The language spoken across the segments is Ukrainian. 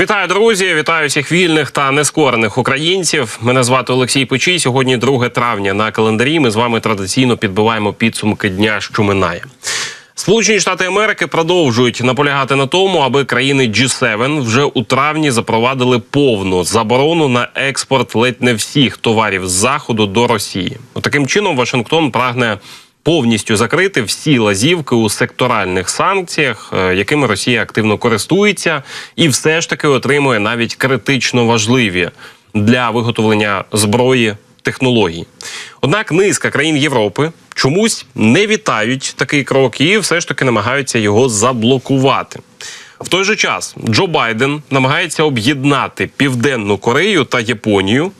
Вітаю, друзі! Вітаю всіх вільних та нескорених українців. Мене звати Олексій Печій. Сьогодні 2 травня на календарі. Ми з вами традиційно підбиваємо підсумки дня, що минає. Сполучені Штати Америки продовжують наполягати на тому, аби країни G7 вже у травні запровадили повну заборону на експорт ледь не всіх товарів з заходу до Росії. Таким чином Вашингтон прагне повністю закрити всі лазівки у секторальних санкціях, е, якими Росія активно користується, і все ж таки отримує навіть критично важливі для виготовлення зброї технологій. Однак низка країн Європи чомусь не вітають такий крок і все ж таки намагаються його заблокувати. В той же час Джо Байден намагається об'єднати Південну Корею та Японію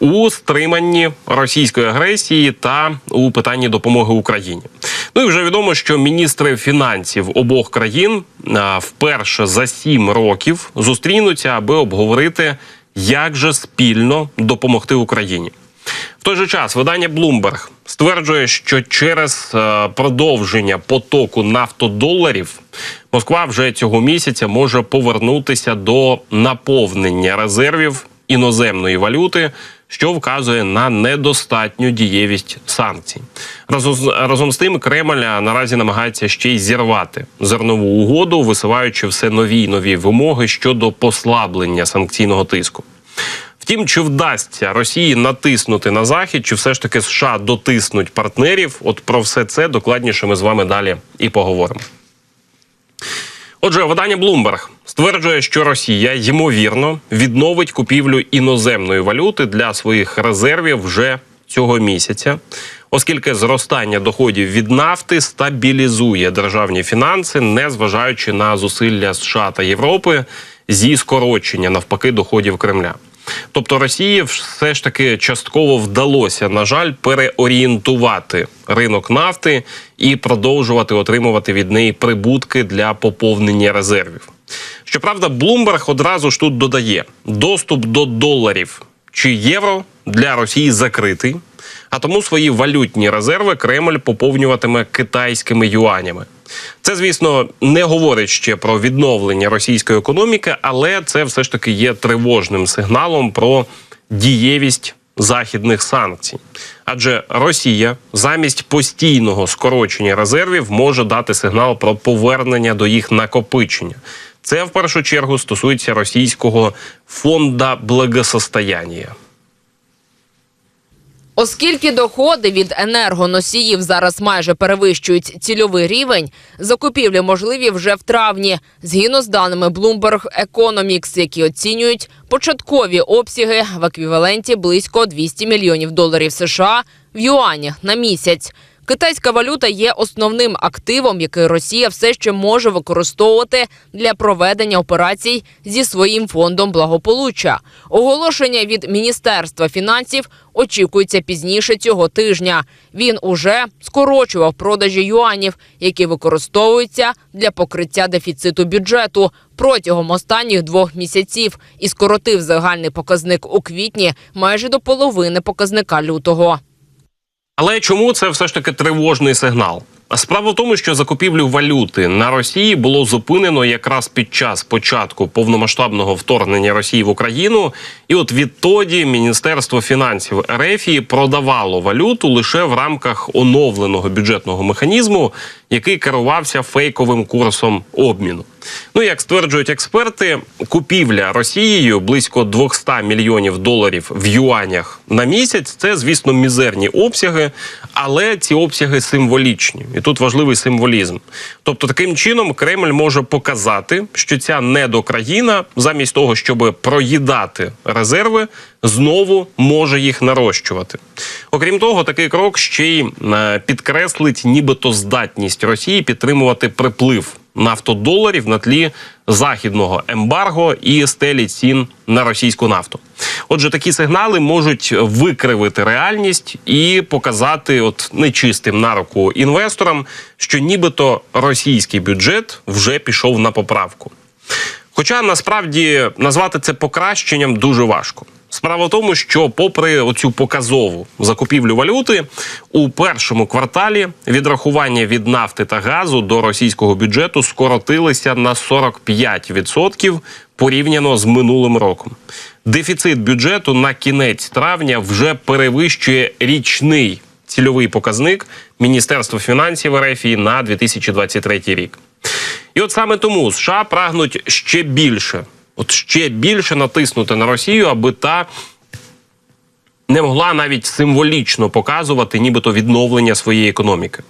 у стриманні російської агресії та у питанні допомоги Україні. Ну і вже відомо, що міністри фінансів обох країн вперше за сім років зустрінуться, аби обговорити, як же спільно допомогти Україні. В той же час видання Bloomberg стверджує, що через е, продовження потоку нафтодоларів Москва вже цього місяця може повернутися до наповнення резервів іноземної валюти, що вказує на недостатню дієвість санкцій. Разом разом з тим, Кремль наразі намагається ще й зірвати зернову угоду, висуваючи все нові й нові вимоги щодо послаблення санкційного тиску. Втім, чи вдасться Росії натиснути на захід, чи все ж таки США дотиснуть партнерів? От про все це докладніше ми з вами далі і поговоримо. Отже, видання Bloomberg стверджує, що Росія ймовірно відновить купівлю іноземної валюти для своїх резервів вже цього місяця, оскільки зростання доходів від нафти стабілізує державні фінанси, незважаючи на зусилля США та Європи зі скорочення навпаки доходів Кремля. Тобто Росії все ж таки частково вдалося, на жаль, переорієнтувати ринок нафти і продовжувати отримувати від неї прибутки для поповнення резервів. Щоправда, Блумберг одразу ж тут додає: доступ до доларів чи євро для Росії закритий. А тому свої валютні резерви Кремль поповнюватиме китайськими юанями. Це, звісно, не говорить ще про відновлення російської економіки, але це все ж таки є тривожним сигналом про дієвість західних санкцій. Адже Росія замість постійного скорочення резервів може дати сигнал про повернення до їх накопичення. Це в першу чергу стосується російського фонда благосостояння. Оскільки доходи від енергоносіїв зараз майже перевищують цільовий рівень, закупівлі можливі вже в травні, згідно з даними Bloomberg Economics, які оцінюють початкові обсяги в еквіваленті близько 200 мільйонів доларів США в юанях на місяць. Китайська валюта є основним активом, який Росія все ще може використовувати для проведення операцій зі своїм фондом благополуччя. Оголошення від міністерства фінансів очікується пізніше цього тижня. Він уже скорочував продажі юанів, які використовуються для покриття дефіциту бюджету протягом останніх двох місяців, і скоротив загальний показник у квітні майже до половини показника лютого. Але чому це все ж таки тривожний сигнал? Справа в тому, що закупівлю валюти на Росії було зупинено якраз під час початку повномасштабного вторгнення Росії в Україну, і от відтоді Міністерство фінансів РФ продавало валюту лише в рамках оновленого бюджетного механізму, який керувався фейковим курсом обміну. Ну як стверджують експерти, купівля Росією близько 200 мільйонів доларів в юанях на місяць. Це, звісно, мізерні обсяги, але ці обсяги символічні, і тут важливий символізм. Тобто, таким чином Кремль може показати, що ця недокраїна, замість того, щоб проїдати резерви, знову може їх нарощувати. Окрім того, такий крок ще й е, підкреслить, нібито здатність Росії підтримувати приплив нафтодоларів на тлі західного ембарго і стелі цін на російську нафту. Отже, такі сигнали можуть викривити реальність і показати, от нечистим на руку інвесторам, що нібито російський бюджет вже пішов на поправку. Хоча насправді назвати це покращенням дуже важко. Справа в тому, що, попри оцю показову закупівлю валюти, у першому кварталі відрахування від нафти та газу до російського бюджету скоротилися на 45% порівняно з минулим роком. Дефіцит бюджету на кінець травня вже перевищує річний цільовий показник Міністерства фінансів РФ на 2023 рік. І от саме тому США прагнуть ще більше, от ще більше натиснути на Росію, аби та не могла навіть символічно показувати, нібито відновлення своєї економіки.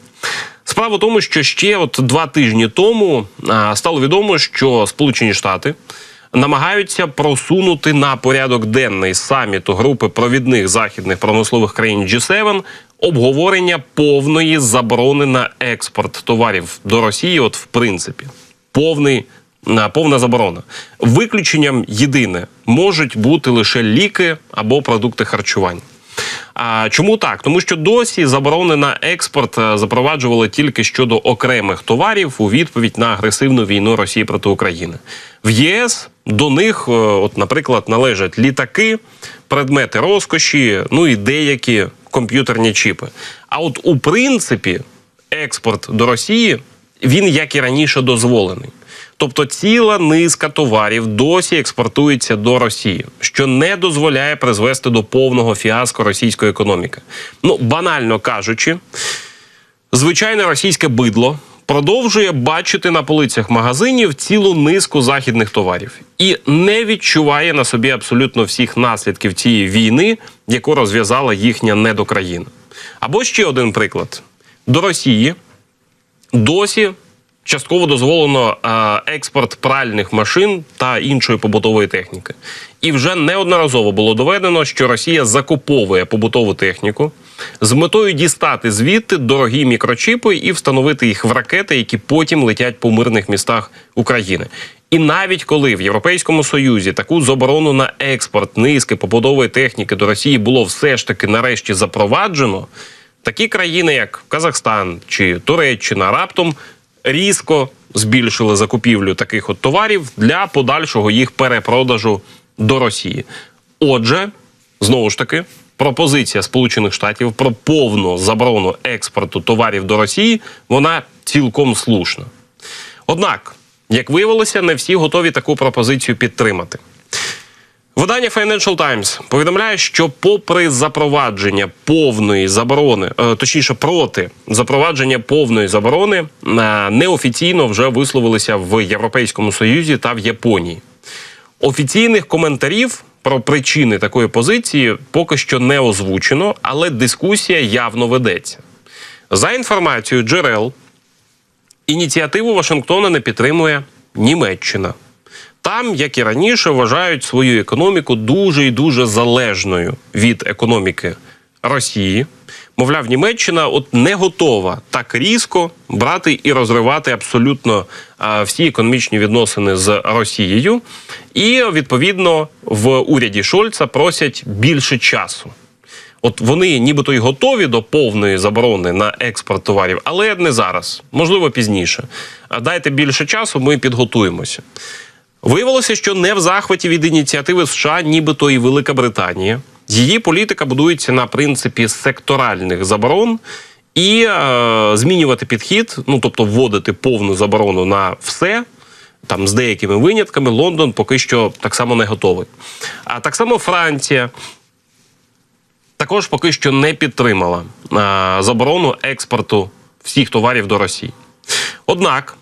Справа в тому, що ще от два тижні тому а, стало відомо, що Сполучені Штати намагаються просунути на порядок денний саміту групи провідних західних промислових країн G7 обговорення повної заборони на експорт товарів до Росії. От в принципі, повний повна заборона. Виключенням єдине можуть бути лише ліки або продукти харчування. А чому так? Тому що досі заборони на експорт е, запроваджували тільки щодо окремих товарів у відповідь на агресивну війну Росії проти України. В ЄС до них, е, от, наприклад, належать літаки, предмети розкоші, ну і деякі комп'ютерні чіпи. А от у принципі, експорт до Росії він як і раніше дозволений. Тобто ціла низка товарів досі експортується до Росії, що не дозволяє призвести до повного фіаско російської економіки. Ну, банально кажучи, звичайне російське бидло продовжує бачити на полицях магазинів цілу низку західних товарів і не відчуває на собі абсолютно всіх наслідків цієї війни, яку розв'язала їхня недокраїна. Або ще один приклад: до Росії досі частково дозволено е, експорт пральних машин та іншої побутової техніки. І вже неодноразово було доведено, що Росія закуповує побутову техніку з метою дістати звідти дорогі мікрочіпи і встановити їх в ракети, які потім летять по мирних містах України. І навіть коли в Європейському Союзі таку заборону на експорт низки побутової техніки до Росії було все ж таки нарешті запроваджено, такі країни, як Казахстан чи Туреччина, раптом різко збільшили закупівлю таких от товарів для подальшого їх перепродажу до Росії. Отже, знову ж таки, пропозиція Сполучених Штатів про повну заборону експорту товарів до Росії вона цілком слушна. Однак, як виявилося, не всі готові таку пропозицію підтримати. Видання Financial Times повідомляє, що попри запровадження повної заборони, е, точніше проти запровадження повної заборони, е, неофіційно вже висловилися в Європейському Союзі та в Японії. Офіційних коментарів про причини такої позиції поки що не озвучено, але дискусія явно ведеться. За інформацією джерел, ініціативу Вашингтона не підтримує Німеччина. Там, як і раніше, вважають свою економіку дуже і дуже залежною від економіки Росії. Мовляв, Німеччина от не готова так різко брати і розривати абсолютно всі економічні відносини з Росією. І відповідно в уряді Шольца просять більше часу. От вони нібито й готові до повної заборони на експорт товарів, але не зараз, можливо, пізніше. Дайте більше часу, ми підготуємося. Виявилося, що не в захваті від ініціативи США, нібито і Велика Британія. Її політика будується на принципі секторальних заборон і е, змінювати підхід, ну тобто вводити повну заборону на все. Там з деякими винятками Лондон поки що так само не готовий. А так само Франція також поки що не підтримала е, заборону експорту всіх товарів до Росії. Однак,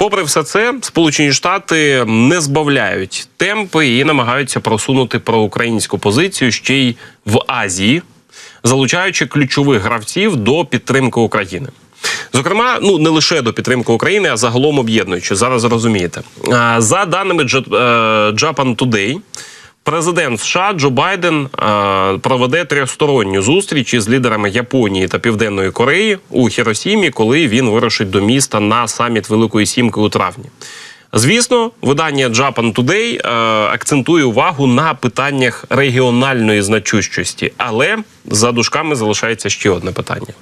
попри все це, Сполучені Штати не збавляють темпи і намагаються просунути проукраїнську позицію ще й в Азії, залучаючи ключових гравців до підтримки України. Зокрема, ну не лише до підтримки України, а загалом об'єднуючи. Зараз розумієте. За даними е, Japan Today, Президент США Джо Байден е, проведе трьохсторонню зустріч із лідерами Японії та Південної Кореї у Хіросімі, коли він вирушить до міста на саміт Великої Сімки у травні. Звісно, видання Japan Today е, акцентує увагу на питаннях регіональної значущості, але за дужками залишається ще одне питання.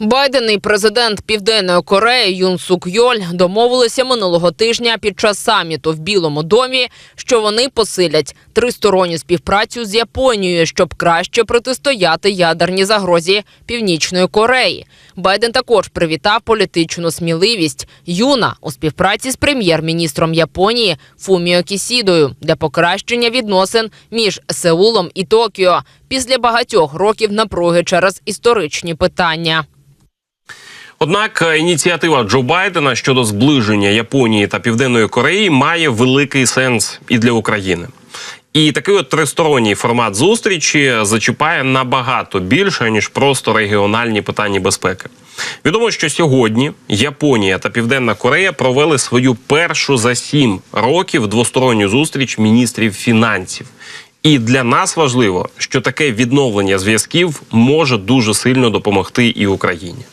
Байден і президент Південної Кореї Юн Сук Йоль домовилися минулого тижня під час саміту в Білому домі, що вони посилять тристоронню співпрацю з Японією, щоб краще протистояти ядерній загрозі Північної Кореї. Байден також привітав політичну сміливість Юна у співпраці з прем'єр-міністром Японії Фуміо Кісідою для покращення відносин між Сеулом і Токіо після багатьох років напруги через історичні питання. Однак е, ініціатива Джо Байдена щодо зближення Японії та Південної Кореї має великий сенс і для України. І такий от тристоронній формат зустрічі зачіпає набагато більше ніж просто регіональні питання безпеки. Відомо, що сьогодні Японія та Південна Корея провели свою першу за сім років двосторонню зустріч міністрів фінансів. І для нас важливо, що таке відновлення зв'язків може дуже сильно допомогти і Україні.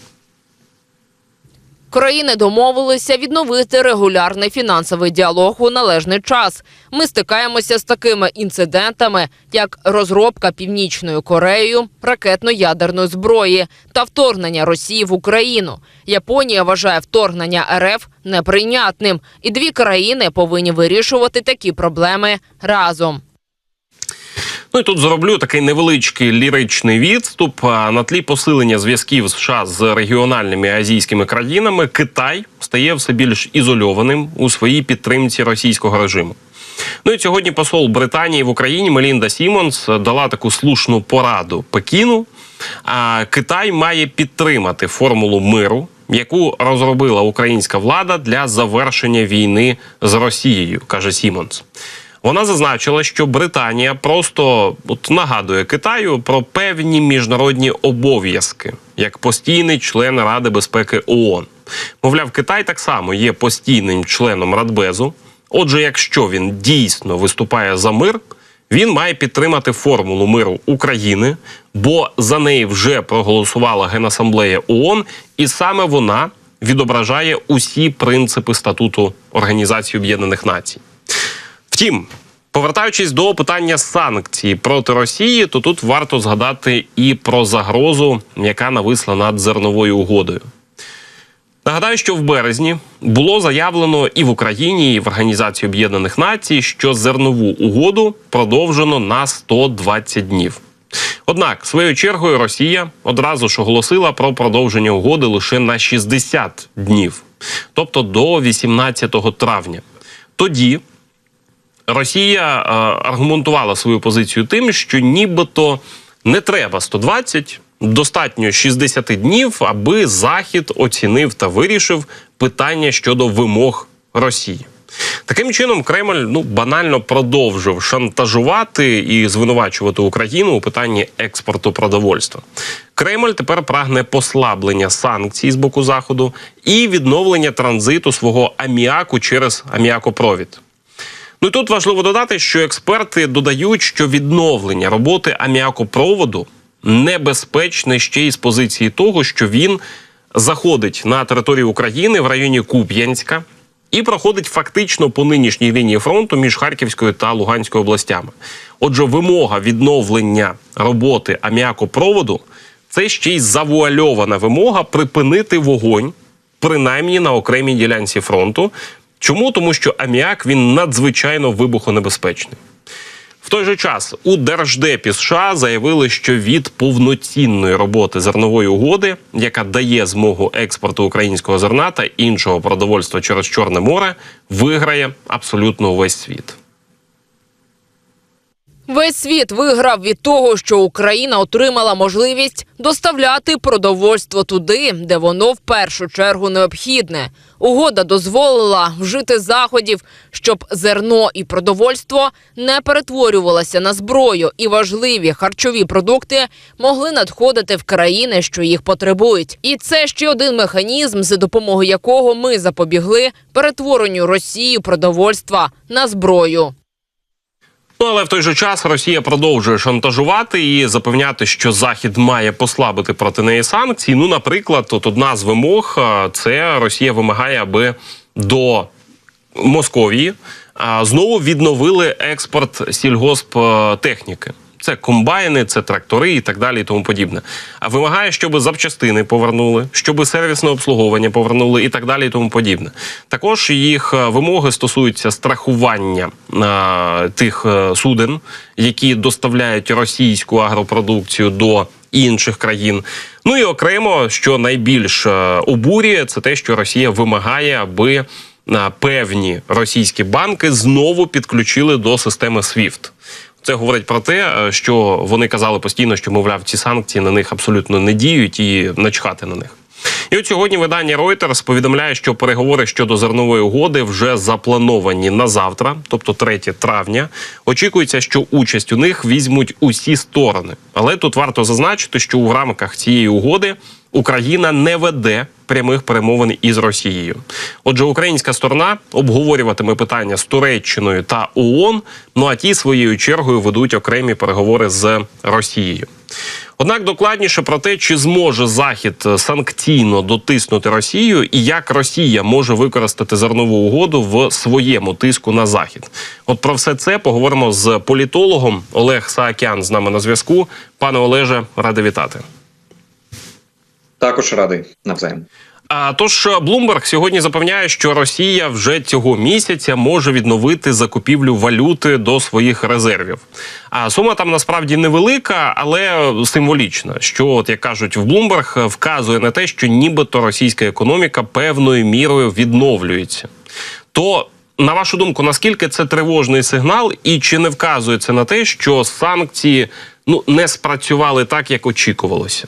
Країни домовилися відновити регулярний фінансовий діалог у належний час. Ми стикаємося з такими інцидентами, як розробка північною Кореєю ракетно-ядерної зброї та вторгнення Росії в Україну. Японія вважає вторгнення РФ неприйнятним, і дві країни повинні вирішувати такі проблеми разом. Ну і тут зроблю такий невеличкий ліричний відступ. На тлі посилення зв'язків США з регіональними азійськими країнами Китай стає все більш ізольованим у своїй підтримці російського режиму. Ну і сьогодні посол Британії в Україні Мелінда Сімонс дала таку слушну пораду Пекіну. А Китай має підтримати формулу миру, яку розробила українська влада для завершення війни з Росією, каже Сімонс. Вона зазначила, що Британія просто от нагадує Китаю про певні міжнародні обов'язки як постійний член Ради безпеки ООН. Мовляв, Китай так само є постійним членом Радбезу. Отже, якщо він дійсно виступає за мир, він має підтримати формулу миру України, бо за неї вже проголосувала Генасамблея ООН, і саме вона відображає усі принципи статуту Організації Об'єднаних Націй. Втім, повертаючись до питання санкцій проти Росії, то тут варто згадати і про загрозу, яка нависла над зерновою угодою. Нагадаю, що в березні було заявлено і в Україні, і в Організації Об'єднаних Націй, що зернову угоду продовжено на 120 днів. Однак, своєю чергою, Росія одразу ж оголосила про продовження угоди лише на 60 днів, тобто до 18 травня. Тоді Росія е, аргументувала свою позицію тим, що нібито не треба 120, достатньо 60 днів, аби Захід оцінив та вирішив питання щодо вимог Росії. Таким чином, Кремль ну банально продовжив шантажувати і звинувачувати Україну у питанні експорту продовольства. Кремль тепер прагне послаблення санкцій з боку заходу і відновлення транзиту свого аміаку через аміакопровід. Ну і тут важливо додати, що експерти додають, що відновлення роботи аміакопроводу небезпечне ще й з позиції того, що він заходить на територію України в районі Куп'янська і проходить фактично по нинішній лінії фронту між Харківською та Луганською областями. Отже, вимога відновлення роботи аміакопроводу це ще й завуальована вимога припинити вогонь, принаймні на окремій ділянці фронту. Чому? Тому що аміак він надзвичайно вибухонебезпечний. В той же час у Держдепі США заявили, що від повноцінної роботи зернової угоди, яка дає змогу експорту українського зерна та іншого продовольства через Чорне море, виграє абсолютно увесь світ. Весь світ виграв від того, що Україна отримала можливість доставляти продовольство туди, де воно в першу чергу необхідне. Угода дозволила вжити заходів, щоб зерно і продовольство не перетворювалося на зброю, і важливі харчові продукти могли надходити в країни, що їх потребують. І це ще один механізм, за допомогою якого ми запобігли перетворенню Росії продовольства на зброю. Ну але в той же час Росія продовжує шантажувати і запевняти, що Захід має послабити проти неї санкції. Ну, наприклад, от одна з вимог це Росія вимагає, аби до Московії знову відновили експорт сільгосптехніки. Це комбайни, це трактори і так далі, і тому подібне. А вимагає, щоб запчастини повернули, щоб сервісне обслуговування повернули і так далі, і тому подібне. Також їх е, вимоги стосуються страхування е, тих е, суден, які доставляють російську агропродукцію до інших країн. Ну і окремо, що найбільш обурює, це те, що Росія вимагає, аби певні російські банки знову підключили до системи SWIFT. Це говорить про те, е, що вони казали постійно, що мовляв, ці санкції на них абсолютно не діють і начхати на них. І от сьогодні видання Reuters повідомляє, що переговори щодо зернової угоди вже заплановані на завтра, тобто 3 травня. Очікується, що участь у них візьмуть усі сторони. Але тут варто зазначити, що у рамках цієї угоди Україна не веде прямих перемовин із Росією. Отже, українська сторона обговорюватиме питання з Туреччиною та ООН, ну а ті своєю чергою ведуть окремі переговори з Росією. Однак докладніше про те, чи зможе Захід санкційно дотиснути Росію, і як Росія може використати зернову угоду в своєму тиску на Захід. От про все це поговоримо з політологом Олег Саакян з нами на зв'язку. Пане Олеже, радий вітати. Також радий навзаєм. А тож Блумберг сьогодні запевняє, що Росія вже цього місяця може відновити закупівлю валюти до своїх резервів. А сума там насправді невелика, але символічна. Що, от як кажуть, в Блумберг вказує на те, що нібито російська економіка певною мірою відновлюється. То на вашу думку, наскільки це тривожний сигнал, і чи не вказує це на те, що санкції ну не спрацювали так, як очікувалося?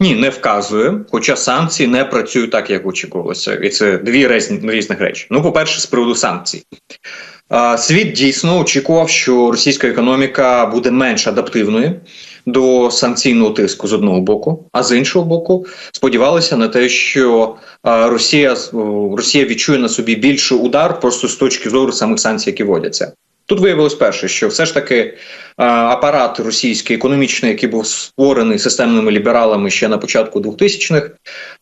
Ні, не вказує, хоча санкції не працюють так, як очікувалося. І це дві різні, різних речі. Ну, по-перше, з приводу санкцій. Світ дійсно очікував, що російська економіка буде менш адаптивною до санкційного тиску з одного боку, а з іншого боку, сподівалися на те, що Росія, Росія відчує на собі більший удар просто з точки зору самих санкцій, які вводяться. Тут виявилось перше, що все ж таки апарат російський економічний, який був створений системними лібералами ще на початку 2000-х,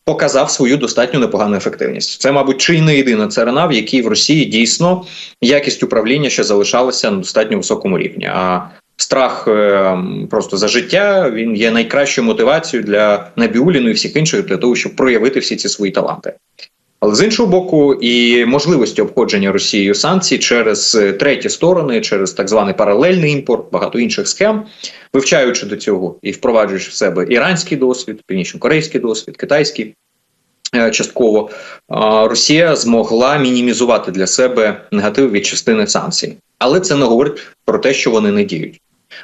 показав свою достатньо непогану ефективність. Це, мабуть, чи не єдина царина, в якій в Росії дійсно якість управління ще залишалася на достатньо високому рівні. А страх е, просто за життя він є найкращою мотивацією для Набіуліну і всіх інших для того, щоб проявити всі ці свої таланти. Але з іншого боку, і можливості обходження Росією санкцій через е, треті сторони, через так званий паралельний імпорт, багато інших схем, вивчаючи до цього і впроваджуючи в себе іранський досвід, північно-корейський досвід, китайський. е, Частково Росія змогла мінімізувати для себе негатив від частини санкцій, але це не говорить про те, що вони не діють.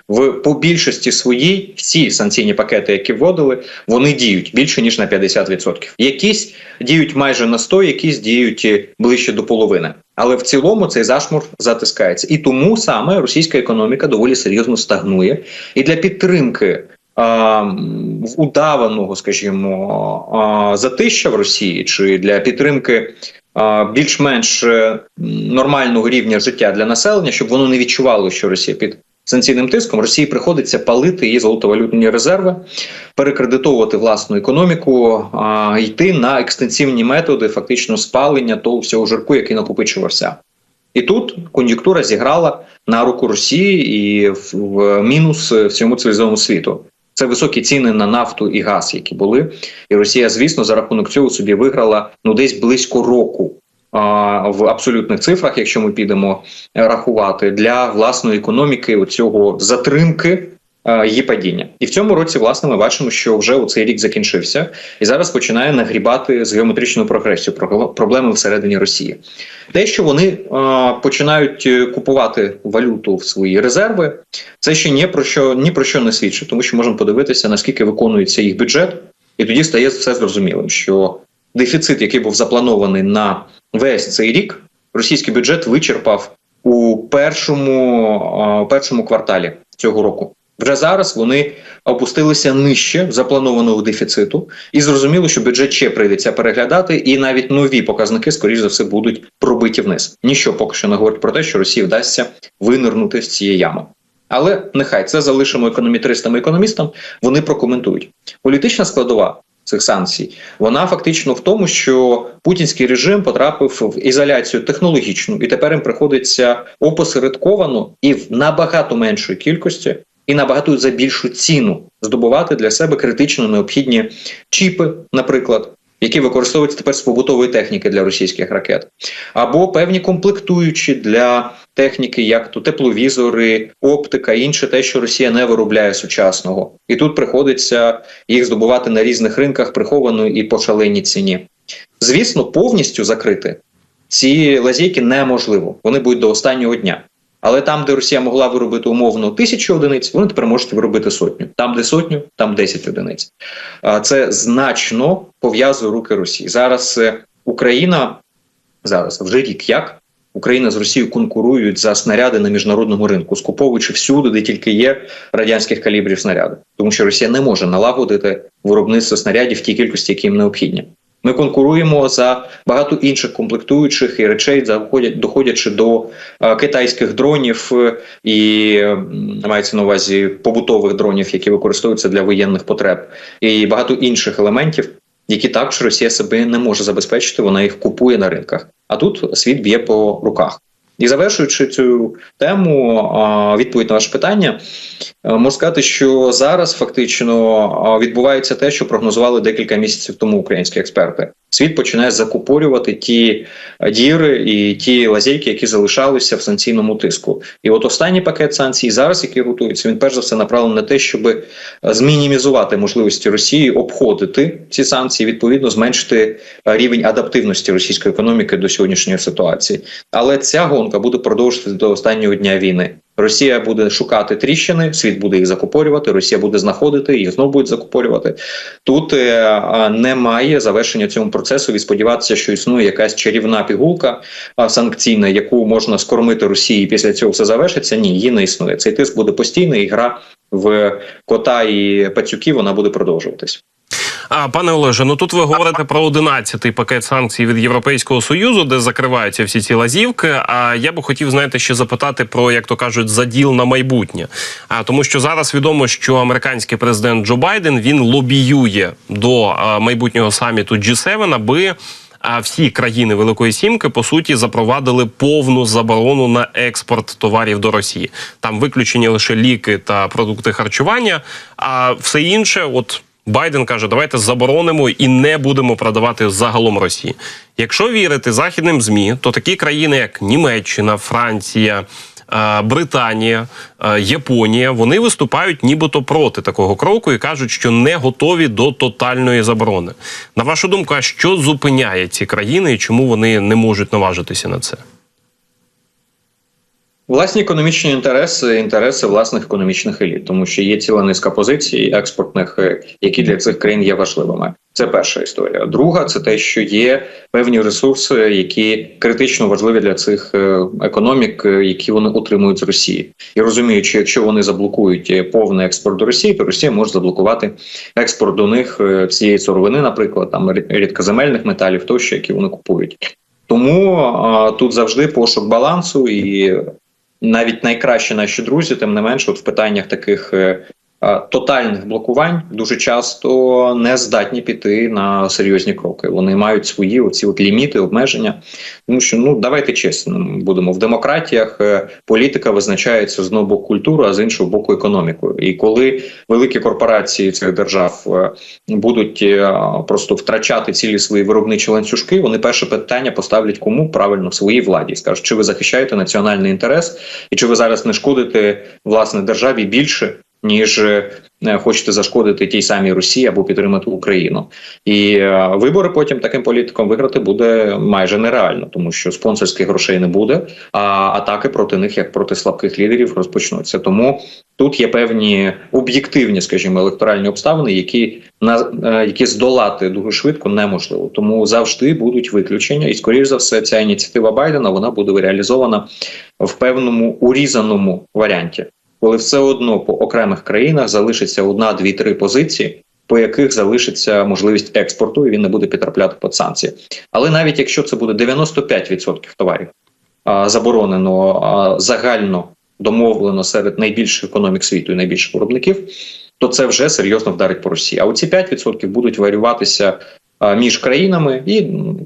В по більшості своїй всі санкційні пакети, які вводили, вони діють більше ніж на 50%. Якісь діють майже на 100, якісь діють е, ближче до половини. Але в цілому цей зашмур затискається, і тому саме російська економіка доволі серйозно стагнує. І для підтримки а, удаваного, скажімо, а, затища в Росії чи для підтримки. Більш-менш е, нормального рівня життя для населення, щоб воно не відчувало, що Росія під санкційним тиском Росії приходиться палити її золотовалютні резерви, перекредитовувати власну економіку, а, йти на екстенсивні методи, фактично спалення того всього жирку, який накопичувався. І тут кон'юнктура зіграла на руку Росії і в, в мінус всьому цивілізованому світу. Це високі ціни на нафту і газ, які були. І Росія, звісно, за рахунок цього собі виграла ну десь близько року в абсолютних цифрах, якщо ми підемо е, рахувати для власної економіки оцього затримки е, її падіння. І в цьому році, власне, ми бачимо, що вже у цей рік закінчився, і зараз починає нагрібати з геометричною прогресією про- проблеми всередині Росії. Те, що вони е, починають е, купувати валюту в свої резерви, це ще ні про що ні про що не свідчить, тому що можемо подивитися, наскільки виконується їх бюджет, і тоді стає все зрозумілим, що дефіцит, який був запланований на весь цей рік, російський бюджет вичерпав у першому, а, першому кварталі цього року. Вже зараз вони опустилися нижче запланованого дефіциту, і зрозуміло, що бюджет ще прийдеться переглядати, і навіть нові показники, скоріш за все, будуть пробиті вниз. Ніщо поки що не говорить про те, що Росії вдасться винирнути з цієї ями. Але нехай це залишимо економітристам і економістам. Вони прокоментують. Політична складова цих санкцій, вона фактично в тому, що путінський режим потрапив в ізоляцію технологічну, і тепер їм приходиться опосередковано і в набагато меншої кількості, і набагато за більшу ціну здобувати для себе критично необхідні чіпи, наприклад. Які використовуються тепер з побутової техніки для російських ракет, або певні комплектуючі для техніки, як то тепловізори, оптика, інше те, що Росія не виробляє сучасного, і тут приходиться їх здобувати на різних ринках приховано і по шаленій ціні. Звісно, повністю закрити ці лазейки неможливо. Вони будуть до останнього дня. Але там, де Росія могла виробити умовно тисячу одиниць, вони тепер можуть виробити сотню. Там, де сотню, там 10 одиниць. А Це значно пов'язує руки Росії. Зараз е, Україна зараз вже рік як Україна з Росією конкурують за снаряди на міжнародному ринку, скуповуючи всюди, де тільки є радянських калібрів снаряди, тому що Росія не може налагодити виробництво снарядів в тій кількості, які їм необхідні. Ми конкуруємо за багато інших комплектуючих і речей, заходять доходячи до е, китайських дронів е, і мається на увазі побутових дронів, які використовуються для воєнних потреб, і багато інших елементів, які також Росія себе не може забезпечити. Вона їх купує на ринках. А тут світ б'є по руках. І завершуючи цю тему, відповідь на ваше питання, е, можу сказати, що зараз фактично відбувається те, що прогнозували декілька місяців тому українські експерти. Світ починає закупорювати ті діри і ті лазейки, які залишалися в санкційному тиску. І от останній пакет санкцій зараз, який готується, він перш за все направлений на те, щоб е, змінімізувати можливості Росії обходити ці санкції, відповідно зменшити е, рівень адаптивності російської економіки до сьогоднішньої ситуації. Але ця гонка буде продовжуватися до останнього дня війни. Росія буде шукати тріщини, світ буде їх закупорювати. Росія буде знаходити їх знову будуть закупорювати. Тут е, немає завершення цьому процесу. І сподіватися, що існує якась чарівна пігулка санкційна, яку можна скормити Росії. і Після цього все завершиться. Ні, її не існує. Цей тиск буде постійний, і гра в кота і пацюки вона буде продовжуватись. А пане Олеже, ну тут ви говорите про 11-й пакет санкцій від Європейського союзу, де закриваються всі ці лазівки. А я би хотів, знаєте, ще запитати про як то кажуть заділ на майбутнє. А тому, що зараз відомо, що американський президент Джо Байден він лобіює до майбутнього саміту G7, аби. А всі країни Великої Сімки по суті запровадили повну заборону на експорт товарів до Росії. Там виключені лише ліки та продукти харчування, а все інше, от Байден каже, давайте заборонимо і не будемо продавати загалом Росії. Якщо вірити західним змі, то такі країни, як Німеччина, Франція. е, Британія, е, Японія вони виступають нібито проти такого кроку і кажуть, що не готові до тотальної заборони. На вашу думку, а що зупиняє ці країни і чому вони не можуть наважитися на це? Власні економічні інтереси, інтереси власних економічних еліт, тому що є ціла низка позицій експортних, е, які для цих країн є важливими. Це перша історія. Друга це те, що є певні ресурси, які критично важливі для цих е, економік, е, які вони отримують з Росії, і розуміючи, якщо вони заблокують повний експорт до Росії, то Росія може заблокувати експорт до них цієї сировини, наприклад, там рід- рідкоземельних металів, тощо, які вони купують. Тому а, тут завжди пошук балансу і навіть найкращі наші друзі, тим не менше, от в питаннях таких е, тотальних блокувань дуже часто не здатні піти на серйозні кроки. Вони мають свої оці от ліміти, обмеження. Тому що ну давайте чесно будемо в демократіях. е, Політика визначається з боку культурою, а з іншого боку економікою. І коли великі корпорації цих держав е, будуть е, просто втрачати цілі свої виробничі ланцюжки, вони перше питання поставлять кому правильно своїй владі. Скажуть, чи ви захищаєте національний інтерес, і чи ви зараз не шкодите власне державі більше. Ніж е, хочете зашкодити тій самій Росії або підтримати Україну, і е, вибори потім таким політикам виграти буде майже нереально, тому що спонсорських грошей не буде, а атаки проти них, як проти слабких лідерів, розпочнуться. Тому тут є певні об'єктивні, скажімо, електоральні обставини, які на е, які здолати дуже швидко неможливо. Тому завжди будуть виключення, і скоріш за все, ця ініціатива Байдена вона буде реалізована в певному урізаному варіанті, коли все одно по окремих країнах залишиться одна, дві, три позиції. По яких залишиться можливість експорту, і він не буде підтрапляти під санкції. Але навіть якщо це буде 95% товарів а, заборонено а, загально домовлено серед найбільших економік світу і найбільших виробників, то це вже серйозно вдарить по Росії. А оці 5% будуть варюватися між країнами і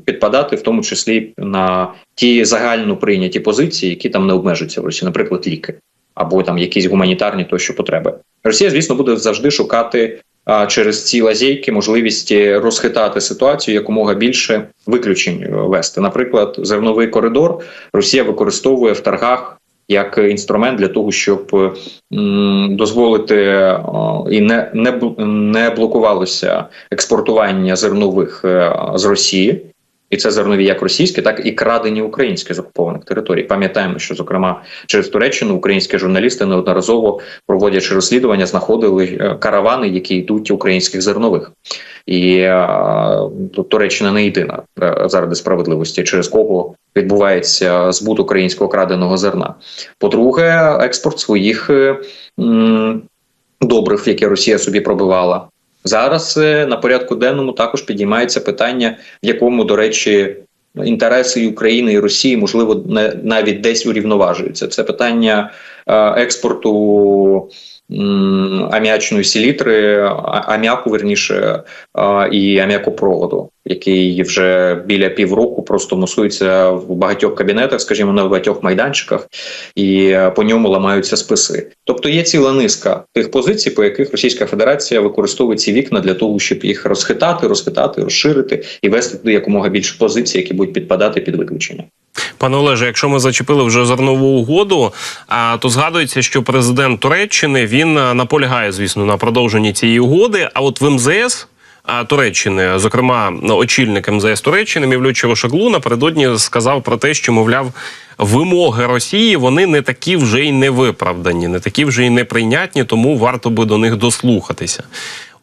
підпадати в тому числі на ті загально прийняті позиції, які там не обмежуються в Росії, наприклад, ліки або там якісь гуманітарні тощо потреби. Росія, звісно, буде завжди шукати а, через ці лазейки можливості розхитати ситуацію якомога більше виключень е, вести. Наприклад, зерновий коридор Росія використовує в торгах як інструмент для того, щоб м, дозволити о, і не, не, не блокувалося експортування зернових е, з Росії. І це зернові як російські, так і крадені українські з окупованих територій. Пам'ятаємо, що зокрема через Туреччину українські журналісти неодноразово проводячи розслідування, знаходили е, каравани, які йдуть українських зернових. І е, Туреччина не єдина е, заради справедливості, через кого відбувається збут українського краденого зерна. По-друге, експорт своїх м, добрив, які Росія собі пробивала. Зараз е, на порядку денному також підіймається питання, в якому, до речі, інтереси і України і Росії можливо не навіть десь урівноважуються. Це питання е, експорту аміачної селітри, аміаку, верніше, і аміакопроводу, який вже біля півроку просто мусується в багатьох кабінетах, скажімо, на багатьох майданчиках, і по ньому ламаються списи. Тобто є ціла низка тих позицій, по яких Російська Федерація використовує ці вікна для того, щоб їх розхитати, розхитати, розширити і вести туди якомога більше позицій, які будуть підпадати під виключення. Пане Олеже, якщо ми зачепили вже зернову угоду, а, то згадується, що президент Туреччини він наполягає, звісно, на продовженні цієї угоди. А от в МЗС Туреччини, зокрема, очільник МЗС Туреччини Мівлют Чавушаглу напередодні сказав про те, що мовляв. Вимоги Росії вони не такі вже й не виправдані, не такі вже й неприйнятні, тому варто би до них дослухатися.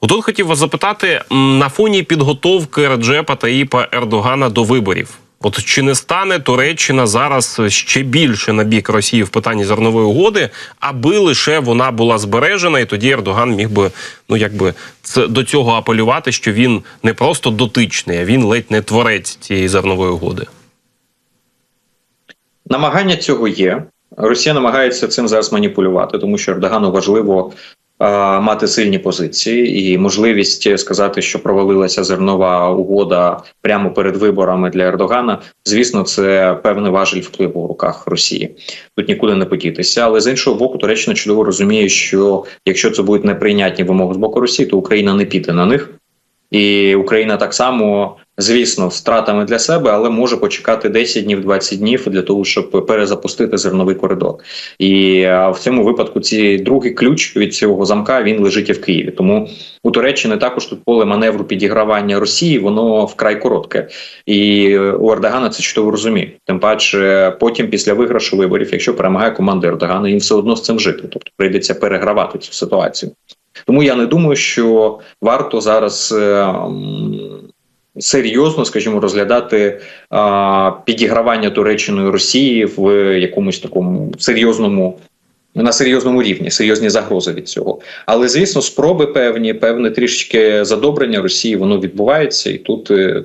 Отут хотів вас запитати на фоні підготовки Реджепа Таїпа Ердогана до виборів. От чи не стане Туреччина зараз ще більше на бік Росії в питанні зернової угоди, аби лише вона була збережена, і тоді Ердоган міг би ну якби це до цього апелювати, що він не просто дотичний, а він ледь не творець цієї зернової угоди. Намагання цього є. Росія намагається цим зараз маніпулювати, тому що Ердогану важливо мати сильні позиції і можливість сказати, що провалилася зернова угода прямо перед виборами для Ердогана. Звісно, це певний важель впливу в руках Росії. Тут нікуди не подітися. Але з іншого боку, Туреччина чудово розуміє, що якщо це будуть неприйнятні вимоги з боку Росії, то Україна не піде на них. І Україна так само, звісно, втратами для себе, але може почекати 10 днів, 20 днів для того, щоб перезапустити зерновий коридор. І в цьому випадку ці другий ключ від цього замка він лежить і в Києві. Тому у Туреччини також тут поле маневру підігравання Росії, воно вкрай коротке. І е, у Ердогана це чудово розуміє. Тим паче, потім, після виграшу виборів, якщо перемагає команда Ердогана, їм все одно з цим жити. Тобто прийдеться перегравати цю ситуацію. Тому я не думаю, що варто зараз е, серйозно, скажімо, розглядати а, підігравання Туреччиною Росії в якомусь такому серйозному. На серйозному рівні серйозні загрози від цього, але звісно, спроби певні, певне трішечки задобрення Росії, воно відбувається, і тут е,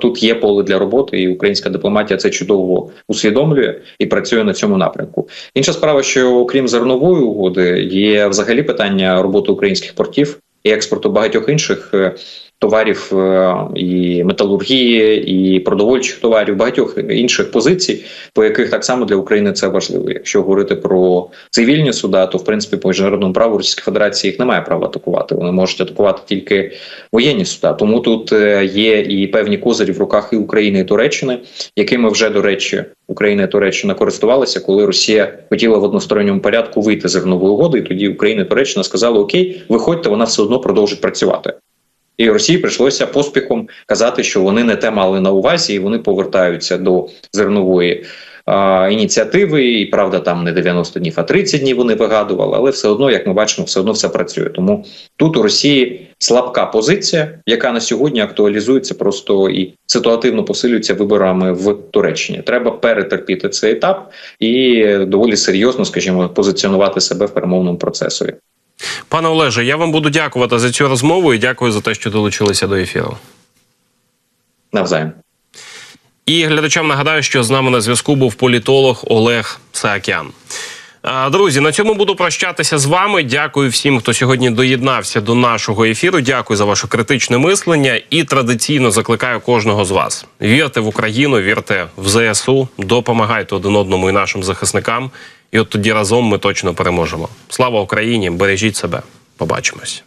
тут є поле для роботи, і українська дипломатія це чудово усвідомлює і працює на цьому напрямку. Інша справа, що окрім зернової угоди, є взагалі питання роботи українських портів і експорту багатьох інших е, товарів е, і металургії, і продовольчих товарів, багатьох інших позицій, по яких так само для України це важливо. Якщо говорити про цивільні суда, то в принципі по міжнародному праву Російська Федерація їх не має права атакувати. Вони можуть атакувати тільки воєнні суда. Тому тут е, є і певні козирі в руках і України і Туреччини, якими вже до речі Україна і Туреччина користувалися, коли Росія хотіла в односторонньому порядку вийти з зернової угоди. І тоді Україна і Туреччина сказали: Окей, виходьте, вона все одно продовжить працювати. І Росії прийшлося поспіхом казати, що вони не те мали на увазі, і вони повертаються до зернової а, ініціативи. І правда, там не 90 днів, а 30 днів вони вигадували, але все одно, як ми бачимо, все одно все працює. Тому тут у Росії слабка позиція, яка на сьогодні актуалізується просто і ситуативно посилюється виборами в Туреччині. Треба перетерпіти цей етап і доволі серйозно, скажімо, позиціонувати себе в перемовному процесові. Пане Олеже, я вам буду дякувати за цю розмову і дякую за те, що долучилися до ефіру. Навзаєм. І глядачам нагадаю, що з нами на зв'язку був політолог Олег Саакян. Друзі, на цьому буду прощатися з вами. Дякую всім, хто сьогодні доєднався до нашого ефіру. Дякую за ваше критичне мислення і традиційно закликаю кожного з вас: вірте в Україну, вірте в ЗСУ, допомагайте один одному і нашим захисникам. І от тоді разом ми точно переможемо. Слава Україні! Бережіть себе. Побачимось.